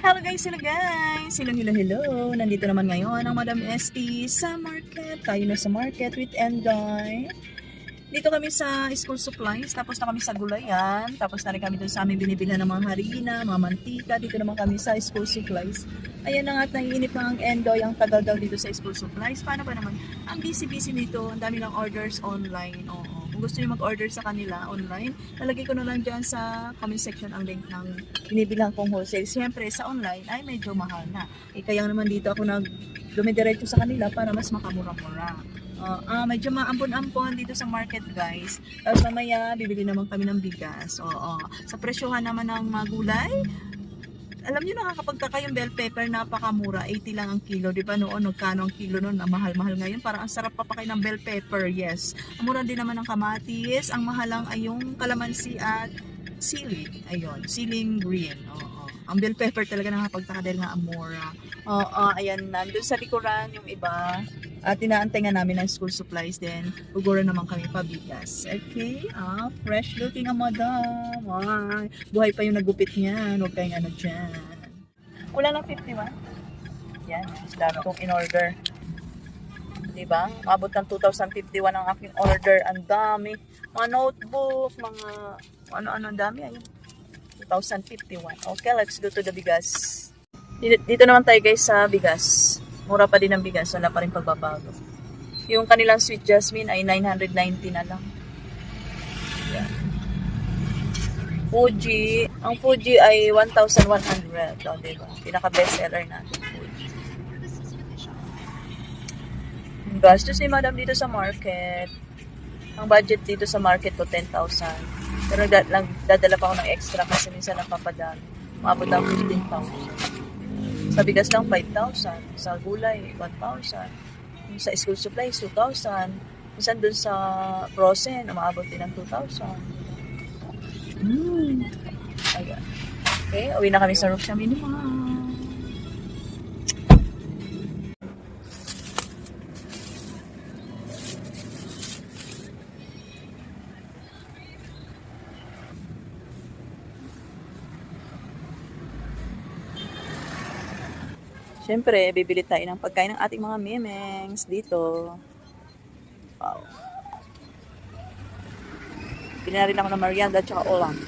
Hello guys, hello guys! Hello, hello, hello! Nandito naman ngayon ang Madam ST sa market. Tayo na sa market with Endoy. Dito kami sa school supplies, tapos na kami sa gulayan, tapos na rin kami dun sa aming binibilhan ng mga harina, mga mantika. Dito naman kami sa school supplies. Ayan na nga at naiinip na ang Endoy, ang tagal daw dito sa school supplies. Paano ba naman? Ang busy-busy dito, ang dami lang orders online. Oo. Gusto niyo mag-order sa kanila online, lalagay ko na lang dyan sa comment section ang link ng binibilang kong wholesale. Siyempre, sa online ay medyo mahal na. Eh, kaya naman dito ako nag dumidiretso sa kanila para mas makamura-mura. Uh, ah, medyo maampon-ampon dito sa market guys. Tapos mamaya, bibili naman kami ng bigas. Oo. Sa presyohan naman ng mga gulay, alam niyo nakakapagtaka yung bell pepper napakamura. 80 lang ang kilo. Di ba noon nagkano ang kilo noon ang mahal-mahal ngayon. Parang ang sarap papakay ng bell pepper yes. Ang mura din naman ng kamatis. Ang mahal lang ay yung kalamansi at sili. Ayun siling green. Oo ang bell pepper talaga nakakapagtaka dahil nga ang mura oo ayan nandun sa likuran yung iba at inaantay nga namin ng school supplies din. Guguro naman kami pabigas. Okay? Ah, fresh looking ang madam. Ay, buhay pa yung nagupit niyan. Huwag kayong ano dyan. Wala lang 51. Yan. Dami kong in-order. Diba? Abot ng 2,051 ang aking order. Ang dami. Mga notebook, mga ano-ano dami. Ayun. 2,051. Okay, let's go to the bigas. Dito, naman tayo guys sa bigas. Mura pa din ang bigas, wala pa rin pagbabago. Yung kanilang sweet jasmine ay 990 na lang. Yan. Fuji, ang Fuji ay 1,100. O, diba? Pinaka-best seller natin, Fuji. Gastos ni madam dito sa market. Ang budget dito sa market ko, 10,000. Pero da- lang, dadala pa ako ng extra kasi minsan napapadami. Maabot ng 15,000. Sa bigas lang, 5,000. Sa gulay, 1,000. Yung Sa school supplies, 2,000. Minsan dun sa frozen, umaabot din ng 2,000. Mm. Ayan. Okay, uwi na kami sa Roksha Minimum. Siyempre, bibili tayo ng pagkain ng ating mga memengs dito. Wow. Bili na rin ako ng merienda at saka ulam.